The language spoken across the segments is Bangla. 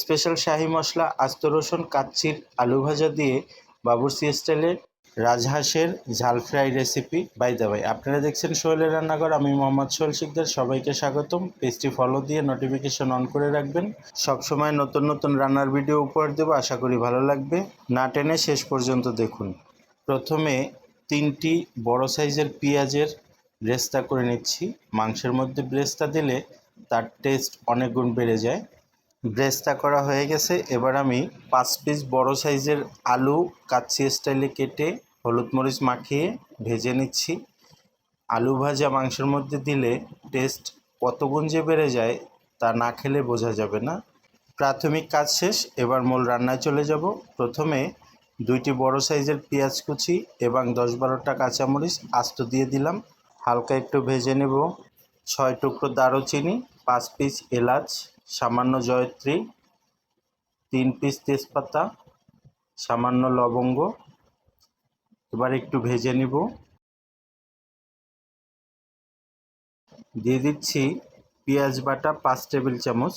স্পেশাল শাহি মশলা, আস্ত রসুন কাচ্চির আলু ভাজা দিয়ে বাবুরসি স্টাইলের রাজহাঁসের ঝাল ফ্রাই রেসিপি বাই দা ভাই আপনারা দেখছেন সোহেলের রান্নাঘর, আমি মোহাম্মদ সোহেল শিকদার, সবাইকে স্বাগতম। পেজটি ফলো দিয়ে নোটিফিকেশন অন করে রাখবেন। সবসময় নতুন নতুন রান্নার ভিডিও উপহার দেবো, আশা করি ভালো লাগবে। না টেনে শেষ পর্যন্ত দেখুন। প্রথমে তিনটি বড় সাইজের পেঁয়াজের ব্রেস্তা করে নিচ্ছি। মাংসের মধ্যে ব্রেস্তা দিলে তার টেস্ট অনেক গুণ বেড়ে যায়। ব্রেস্তা করা হয়ে গেছে। এবার আমি পাঁচ পিস বড় সাইজের আলু কাচ্চি স্টাইলে কেটে হলুদ মরিচ মাখিয়ে ভেজে নিচ্ছি। আলু ভাজা মাংসের মধ্যে দিলে টেস্ট কত গুণ যে বেড়ে যায় তা না খেলে বোঝা যাবে না। প্রাথমিক কাজ শেষ, এবার মূল রান্নায় চলে যাব। প্রথমে দুইটি বড় সাইজের পেঁয়াজ কুচি এবং দশ বারোটা কাঁচামরিচ আস্ত দিয়ে দিলাম। হালকা একটু ভেজে নেব। ছয় টুকরো দারুচিনি, পাঁচ পিস এলাচ সামান্য জয়ত্রী, তিন পিস তেজপাতা, সামান্য লবঙ্গ। এবার একটু ভেজে নিব। দিয়ে দিচ্ছি পেঁয়াজ বাটা পাঁচ টেবিল চামচ।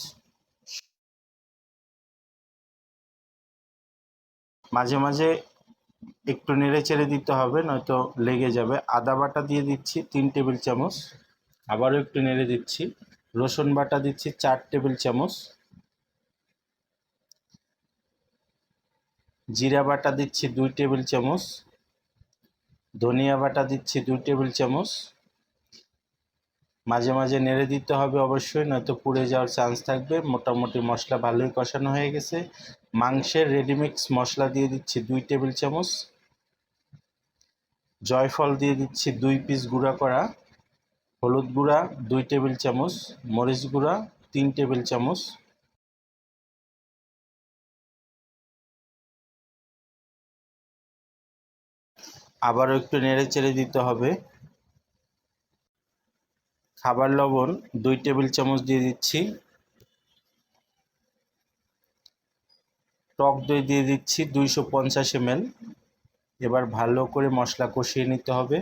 মাঝে মাঝে একটু নেড়ে চেড়ে দিতে হবে, নয়তো লেগে যাবে। আদা বাটা দিয়ে দিচ্ছি তিন টেবিল চামচ। আবারও একটু নেড়ে দিচ্ছি। রসুন বাটা দিচ্ছি চার টেবিল চামচ। জিরা বাটা দিচ্ছি দুই টেবিল চামচ। ধনিয়া বাটা দিচ্ছি দুই টেবিল চামচ। মাঝে মাঝে নেড়ে দিতে হবে অবশ্যই, নয়তো পুড়ে যাওয়ার চান্স থাকবে। মোটামুটি মশলা ভালোই কষানো হয়ে গেছে। মাংসের রেডিমিক্স মশলা দিয়ে দিচ্ছি দুই টেবিল চামচ। জয়ফল দিয়ে দিচ্ছি দুই পিস গুঁড়া করা। হলুদ গুঁড়া, দুই টেবিল চামচ, মরিচ গুঁড়া, তিন টেবিল চামচ। আবারও একটু নেড়ে চেড়ে দিতে হবে। খাবার লবণ, দুই টেবিল চামচ দিয়ে দিচ্ছি। টক দই দিয়ে দিচ্ছি দুইশো পঞ্চাশ এমএল এবার ভালো করে মশলা কষিয়ে নিতে হবে।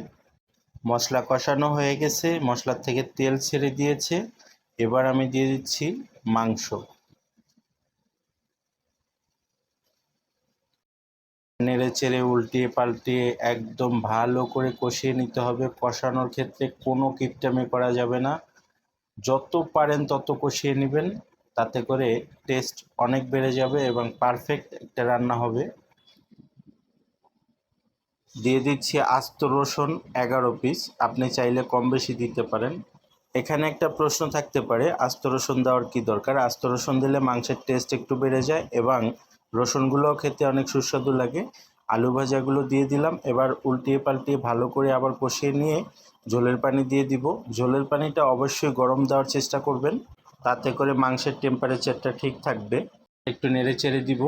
মশলা কষানো হয়ে গেছে, মশলার থেকে তেল ছেড়ে দিয়েছে। এবার আমি দিয়ে দিচ্ছি মাংস। নেড়ে চেড়ে উল্টিয়ে পাল্টিয়ে একদম ভালো করে কষিয়ে নিতে হবে। কষানোর ক্ষেত্রে কোনো কিপটামি করা যাবে না। যত পারেন তত কষিয়ে নেবেন। তাতে করে টেস্ট অনেক বেড়ে যাবে এবং পারফেক্ট একটা রান্না হবে। দিয়ে দিচ্ছি আস্ত রসুন এগারো পিস আপনি চাইলে কম বেশি দিতে পারেন। এখানে একটা প্রশ্ন থাকতে পারে, আস্ত রসুন দেওয়ার কী দরকার? আস্ত রসুন দিলে মাংসের টেস্ট একটু বেড়ে যায় এবং রসুনগুলোও খেতে অনেক সুস্বাদু লাগে। আলু ভাজাগুলো দিয়ে দিলাম, এবার উল্টিয়ে পাল্টিয়ে ভালো করে আবার কষিয়ে নিয়ে ঝোলের পানি দিয়ে দিব। ঝোলের পানিটা অবশ্যই গরম দেওয়ার চেষ্টা করবেন, তাতে করে মাংসের টেম্পারেচারটা ঠিক থাকবে। একটু নেড়ে চেড়ে দিব।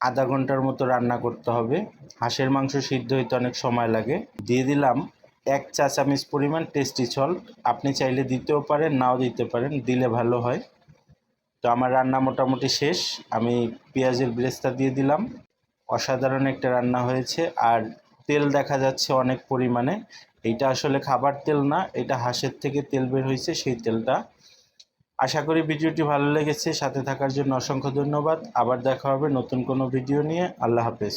আধা ঘণ্টার মতো রান্না করতে হবে। হাঁসের মাংস সিদ্ধ হইতে অনেক সময় লাগে। দিয়ে দিলাম এক চা চামচ পরিমাণ টেস্টি সল্ট আপনি চাইলে দিতেও পারেন, নাও দিতে পারেন, দিলে ভালো হয়। তো আমার রান্না মোটামুটি শেষ। আমি পেঁয়াজের ব্রেস্তা দিয়ে দিলাম। অসাধারণ একটা রান্না হয়েছে আর তেল দেখা যাচ্ছে অনেক পরিমাণে। এটা আসলে খাবার তেল না, এটা হাঁসের থেকে তেল বের হয়েছে সেই তেলটা। আশা করি ভিডিওটি ভালো লেগেছে। সাথে থাকার জন্য অসংখ্য ধন্যবাদ। আবার দেখা হবে নতুন কোনো ভিডিও নিয়ে। আল্লাহ হাফেজ।